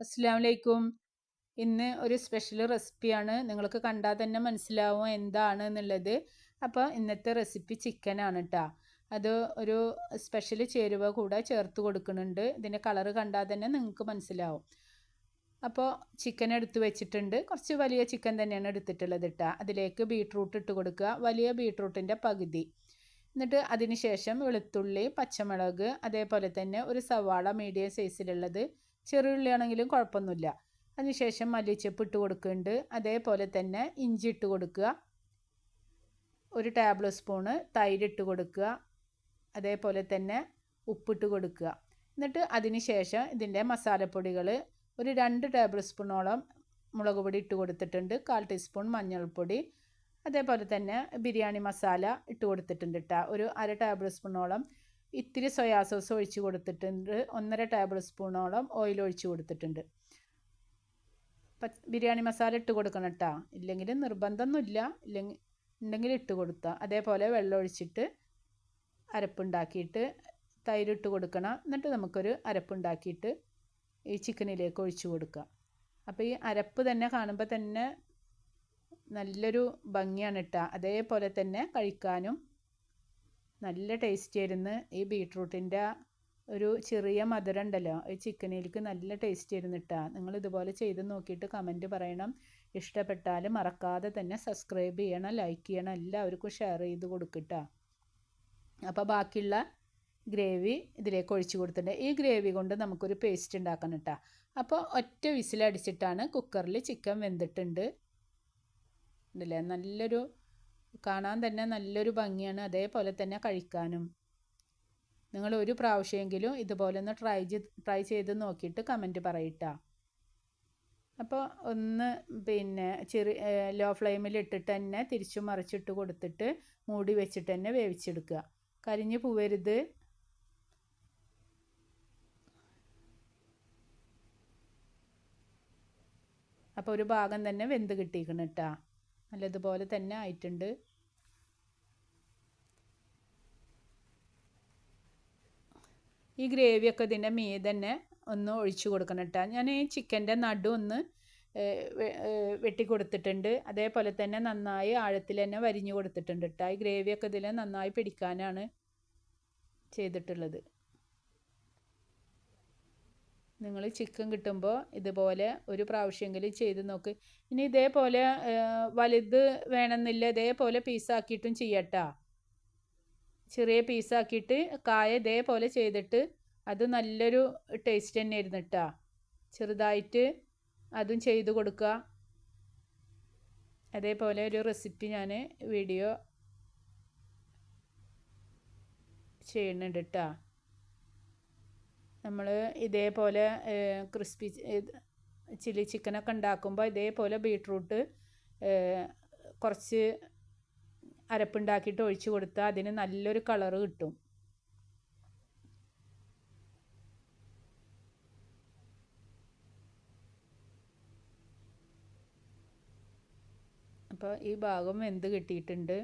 അസ്സാം വലൈക്കും ഇന്ന് ഒരു സ്പെഷ്യൽ റെസിപ്പിയാണ്. നിങ്ങൾക്ക് കണ്ടാൽ തന്നെ മനസ്സിലാവും എന്താണ് എന്നുള്ളത്. അപ്പോൾ ഇന്നത്തെ റെസിപ്പി ചിക്കനാണ് കേട്ടോ അത് ഒരു സ്പെഷ്യൽ ചേരുവ കൂടെ ചേർത്ത് കൊടുക്കുന്നുണ്ട്. ഇതിന്റെ കളറ് കണ്ടാൽ തന്നെ നിങ്ങൾക്ക് മനസ്സിലാവും. അപ്പോൾ ചിക്കൻ എടുത്ത് വെച്ചിട്ടുണ്ട്. കുറച്ച് വലിയ ചിക്കൻ തന്നെയാണ് എടുത്തിട്ടുള്ളത് കേട്ടോ അതിലേക്ക് ബീട്രൂട്ട് ഇട്ട് കൊടുക്കുക. വലിയ ബീട്രൂട്ടിന്റെ പകുതി. എന്നിട്ട് അതിന് ശേഷം വെളുത്തുള്ളി പച്ചമുളക് അതേപോലെ തന്നെ ഒരു സവാള മീഡിയം സൈസിലുള്ളത് ചെറിയുള്ളി ആണെങ്കിലും കുഴപ്പമൊന്നുമില്ല. അതിനുശേഷം മല്ലിച്ചപ്പ് ഇട്ട് കൊടുക്കുന്നുണ്ട്. അതേപോലെ തന്നെ ഇഞ്ചി ഇട്ട് കൊടുക്കുക. ഒരു ടേബിൾ സ്പൂണ് തൈര് ഇട്ട് കൊടുക്കുക. അതേപോലെ തന്നെ ഉപ്പിട്ട് കൊടുക്കുക. എന്നിട്ട് അതിന് ശേഷം ഇതിന്റെ മസാലപ്പൊടികൾ ഒരു രണ്ട് ടേബിൾ സ്പൂണോളം മുളക് പൊടി ഇട്ട് കൊടുത്തിട്ടുണ്ട്. കാൽ ടീസ്പൂൺ മഞ്ഞൾപ്പൊടി. അതേപോലെ തന്നെ ബിരിയാണി മസാല ഇട്ട് കൊടുത്തിട്ടുണ്ട് കേട്ടോ ഒരു അര ടേബിൾ സ്പൂണോളം ഇത്തിരി സോയാ സോസ് ഒഴിച്ച് കൊടുത്തിട്ടുണ്ട്. ഒന്നര ടേബിൾ സ്പൂണോളം ഓയിൽ ഒഴിച്ച് കൊടുത്തിട്ടുണ്ട്. ബിരിയാണി മസാല ഇട്ട് കൊടുക്കണം കേട്ടോ ഇല്ലെങ്കിൽ നിർബന്ധമൊന്നുമില്ല. ഇല്ലെങ്കിൽ ഉണ്ടെങ്കിൽ ഇട്ട് കൊടുത്താൽ അതേപോലെ വെള്ളം ഒഴിച്ചിട്ട് അരപ്പുണ്ടാക്കിയിട്ട് തൈരിട്ട് കൊടുക്കണം. എന്നിട്ട് നമുക്കൊരു അരപ്പുണ്ടാക്കിയിട്ട് ഈ ചിക്കനിലേക്ക് ഒഴിച്ച് കൊടുക്കുക. അപ്പോൾ ഈ അരപ്പ് തന്നെ കാണുമ്പോൾ തന്നെ നല്ലൊരു ഭംഗിയാണ് ഇട്ട അതേപോലെ തന്നെ കഴിക്കാനും നല്ല ടേസ്റ്റ് ആയിരുന്നു. ഈ ബീട്രൂട്ടിന്റെ ഒരു ചെറിയ മധുരം ഉണ്ടല്ലോ ഈ ചിക്കനിലേക്ക് നല്ല ടേസ്റ്റ് ആയിരുന്നു ഇട്ടാ നിങ്ങൾ ഇതുപോലെ ചെയ്ത് നോക്കിയിട്ട് കമന്റ് പറയണം. ഇഷ്ടപ്പെട്ടാൽ മറക്കാതെ തന്നെ സബ്സ്ക്രൈബ് ചെയ്യണം ലൈക്ക് ചെയ്യണം. എല്ലാവർക്കും ഷെയർ ചെയ്ത് കൊടുക്കട്ടാ അപ്പോൾ ബാക്കിയുള്ള ഗ്രേവി ഇതിലേക്ക് ഒഴിച്ച് കൊടുത്തിട്ടുണ്ട്. ഈ ഗ്രേവി കൊണ്ട് നമുക്കൊരു പേസ്റ്റ് ഉണ്ടാക്കണം കേട്ടോ അപ്പോൾ ഒറ്റ വിസിലടിച്ചിട്ടാണ് കുക്കറിൽ ചിക്കൻ വെന്തിട്ടുണ്ട്. ഉണ്ടല്ലേ നല്ലൊരു കാണാൻ തന്നെ നല്ലൊരു ഭംഗിയാണ് അതേപോലെ തന്നെ കഴിക്കാനും. നിങ്ങൾ ഒരു പ്രാവശ്യമെങ്കിലും ഇതുപോലെ ഒന്ന് ട്രൈ ചെയ്ത് ട്രൈ ചെയ്ത് നോക്കിയിട്ട് കമന്റ് പറയിട്ടാ. അപ്പോൾ ഒന്ന് പിന്നെ ചെറിയ ലോ ഫ്ലെയിമിൽ ഇട്ടിട്ട് തന്നെ തിരിച്ചു മറിച്ചിട്ട് കൊടുത്തിട്ട് മൂടി വെച്ചിട്ട് തന്നെ വേവിച്ചെടുക്കുക. കരിഞ്ഞു പോവരുത്. അപ്പോൾ ഒരു ഭാഗം തന്നെ വെന്ത് കിട്ടിയിരിക്കണം കേട്ടോ നല്ലതുപോലെ തന്നെ ആയിട്ടുണ്ട്. ഈ ഗ്രേവിയൊക്കെ ഇതിന്റെ മീതെ തന്നെ ഒന്ന് ഒഴിച്ചു കൊടുക്കണം കേട്ടോ. ഞാൻ ഈ ചിക്കന്റെ നടു ഒന്ന് വെട്ടി കൊടുത്തിട്ടുണ്ട്. അതേപോലെ തന്നെ നന്നായി ആഴത്തിൽ തന്നെ വരിഞ്ഞു കൊടുത്തിട്ടുണ്ട് കേട്ടോ. ഈ ഗ്രേവിയൊക്കെ ഇതിൽ നന്നായി പിടിക്കാനാണ് ചെയ്തിട്ടുള്ളത്. നിങ്ങൾ ചിക്കൻ കിട്ടുമ്പോൾ ഇതുപോലെ ഒരു പ്രാവശ്യമെങ്കിലും ചെയ്ത് നോക്ക്. ഇനി ഇതേപോലെ വലുത് വേണമെന്നില്ല ഇതേപോലെ പീസാക്കിയിട്ടും ചെയ്യട്ടാ. ചെറിയ പീസാക്കിയിട്ട് കായ ഇതേപോലെ ചെയ്തിട്ട് അത് നല്ലൊരു ടേസ്റ്റ് തന്നെ ആയിരുന്നു ചെറുതായിട്ട് അതും ചെയ്ത് കൊടുക്കുക. അതേപോലെ ഒരു റെസിപ്പി ഞാൻ വീഡിയോ ചെയ്യുന്നുണ്ട് കേട്ടോ നമ്മൾ ഇതേപോലെ ക്രിസ്പി ചില്ലി ചിക്കനൊക്കെ ഉണ്ടാക്കുമ്പോൾ ഇതേപോലെ ബീട്രൂട്ട് കുറച്ച് അരപ്പുണ്ടാക്കിയിട്ട് ഒഴിച്ച് കൊടുത്താൽ അതിന് നല്ലൊരു കളറ് കിട്ടും. അപ്പോൾ ഈ ഭാഗം വെന്ത് കിട്ടിയിട്ടുണ്ട്.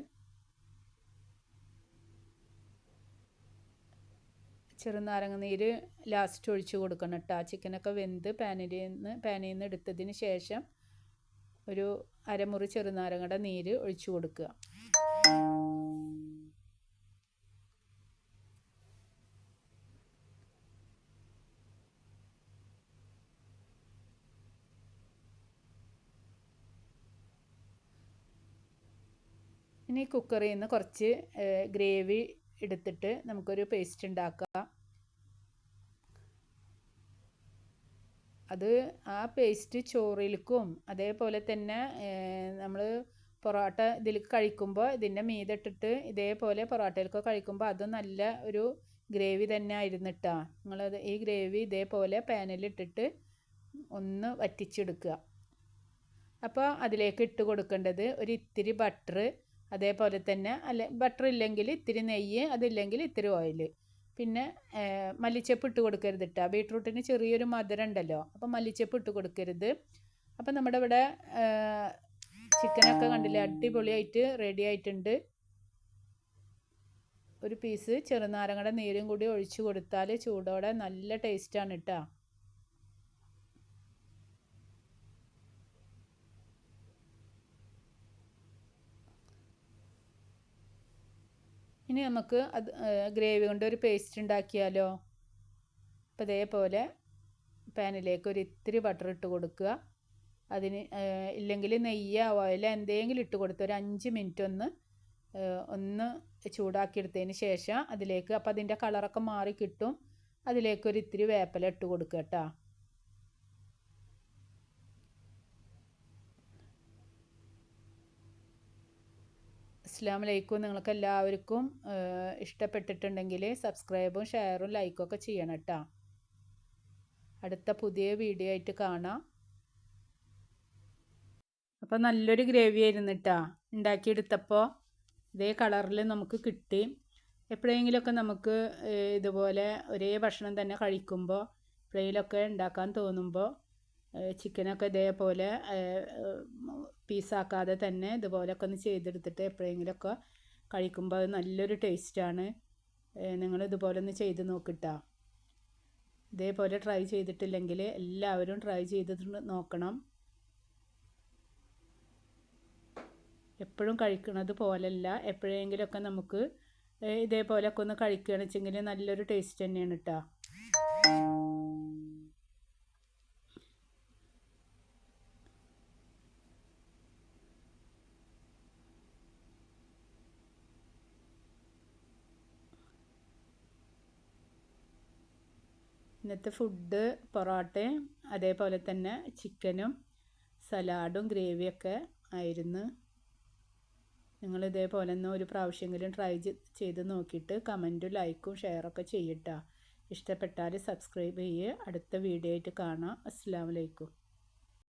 ചെറുനാരങ്ങ നീര് ലാസ്റ്റ് ഒഴിച്ച് കൊടുക്കണം കേട്ടോ ആ ചിക്കനൊക്കെ വെന്ത് പാനിൽ നിന്ന് പാനിൽ നിന്ന് എടുത്തതിന് ശേഷം ഒരു അരമുറി ചെറുനാരങ്ങയുടെ നീര് ഒഴിച്ചു കൊടുക്കുക. ഇനി കുക്കറിൽ നിന്ന് കുറച്ച് ഗ്രേവി എടുത്തിട്ട് നമുക്കൊരു പേസ്റ്റ് ഉണ്ടാക്കാം അത് ആ പേസ്റ്റ് ചോറിലേക്കും അതേപോലെ തന്നെ നമ്മൾ പൊറോട്ട ഇതിൽ കഴിക്കുമ്പോൾ ഇതിന്റെ മീതിട്ടിട്ട് ഇതേപോലെ പൊറോട്ടയിലൊക്കെ കഴിക്കുമ്പോൾ അത് നല്ല ഒരു ഗ്രേവി തന്നെ ആയിരുന്നിട്ടാ. നിങ്ങളത് ഈ ഗ്രേവി ഇതേപോലെ പാനിലിട്ടിട്ട് ഒന്ന് വറ്റിച്ചെടുക്കുക. അപ്പോൾ അതിലേക്ക് ഇട്ട് കൊടുക്കേണ്ടത് ഒരു ഇത്തിരി ബട്ടർ അതേപോലെ തന്നെ അല്ല ബട്ടർ ഇല്ലെങ്കിൽ ഇത്തിരി നെയ്യ് അതില്ലെങ്കിൽ ഇത്തിരി ഓയിൽ പിന്നെ മല്ലിച്ചപ്പ് ഇട്ട് കൊടുക്കരുത് ഇട്ടാ ബീട്രൂട്ടിന് ചെറിയൊരു മധുരം ഉണ്ടല്ലോ. അപ്പം മല്ലിച്ചപ്പ് ഇട്ട് കൊടുക്കരുത്. അപ്പം നമ്മുടെ ഇവിടെ ചിക്കനൊക്കെ കണ്ടില്ലേ? അടിപൊളിയായിട്ട് റെഡി ആയിട്ടുണ്ട്. ഒരു പീസ് ചെറുനാരങ്ങയുടെ നീരും കൂടി ഒഴിച്ചു കൊടുത്താൽ ചൂടോടെ നല്ല ടേസ്റ്റാണ് കേട്ടോ ഇനി നമുക്ക് അത് ഗ്രേവി കൊണ്ട് ഒരു പേസ്റ്റ് ഉണ്ടാക്കിയാലോ? അപ്പോൾ ഇതേപോലെ പാനിലേക്ക് ഒരു ഇത്തിരി ബട്ടർ ഇട്ട് കൊടുക്കുക. അതിന് ഇല്ലെങ്കിൽ നെയ്യ ഓയിലോ എന്തെങ്കിലും ഇട്ട് കൊടുത്ത് ഒരു അഞ്ച് മിനിറ്റ് ഒന്ന് ഒന്ന് ചൂടാക്കിയെടുത്തതിന് ശേഷം അതിലേക്ക് അപ്പോൾ അതിന്റെ കളറൊക്കെ മാറി കിട്ടും. അതിലേക്ക് ഒരു ഇത്തിരി വേപ്പില ഇട്ട് കൊടുക്കുക കേട്ടോ. അസ്സാം വലൈക്കും നിങ്ങൾക്ക് എല്ലാവർക്കും ഇഷ്ടപ്പെട്ടിട്ടുണ്ടെങ്കിൽ സബ്സ്ക്രൈബും ഷെയറും ലൈക്കും ഒക്കെ ചെയ്യണം കേട്ടോ അടുത്ത പുതിയ വീഡിയോ ആയിട്ട് കാണാം. അപ്പോൾ നല്ലൊരു ഗ്രേവി ആയിരുന്നു കേട്ടോ ഉണ്ടാക്കിയെടുത്തപ്പോൾ ഇതേ കളറിൽ നമുക്ക് കിട്ടി. എപ്പോഴെങ്കിലുമൊക്കെ നമുക്ക് ഇതുപോലെ ഒരേ ഭക്ഷണം തന്നെ കഴിക്കുമ്പോൾ എപ്പോഴെങ്കിലുമൊക്കെ ഉണ്ടാക്കാൻ തോന്നുമ്പോൾ ചിക്കനൊക്കെ ഇതേപോലെ പീസാക്കാതെ തന്നെ ഇതുപോലൊക്കെ ഒന്ന് ചെയ്തെടുത്തിട്ട് എപ്പോഴെങ്കിലുമൊക്കെ കഴിക്കുമ്പോൾ അത് നല്ലൊരു ടേസ്റ്റാണ്. നിങ്ങൾ ഇതുപോലെ ഒന്ന് ചെയ്ത് നോക്കിട്ടാ. ഇതേപോലെ ട്രൈ ചെയ്തിട്ടില്ലെങ്കിൽ എല്ലാവരും ട്രൈ ചെയ്തിട്ട് നോക്കണം. എപ്പോഴും കഴിക്കുന്നത് പോലല്ല എപ്പോഴെങ്കിലുമൊക്കെ നമുക്ക് ഇതേപോലെയൊക്കെ ഒന്ന് കഴിക്കുകയാണെന്ന് വെച്ചെങ്കിൽ നല്ലൊരു ടേസ്റ്റ് തന്നെയാണ് കേട്ടോ ഇന്നത്തെ ഫുഡ് പൊറോട്ടയും അതേപോലെ തന്നെ ചിക്കനും സലാഡും ഗ്രേവിയൊക്കെ ആയിരുന്നു. നിങ്ങൾ ഇതേപോലെ ഒന്ന് ഒരു പ്രാവശ്യമെങ്കിലും ട്രൈ ചെയ്ത് നോക്കിയിട്ട് കമന്റും ലൈക്കും ഷെയറൊക്കെ ചെയ്യട്ടോ ഇഷ്ടപ്പെട്ടാൽ സബ്സ്ക്രൈബ് ചെയ്യുക അടുത്ത വീഡിയോ ആയിട്ട് കാണാം. അസ്സാം വലൈക്കും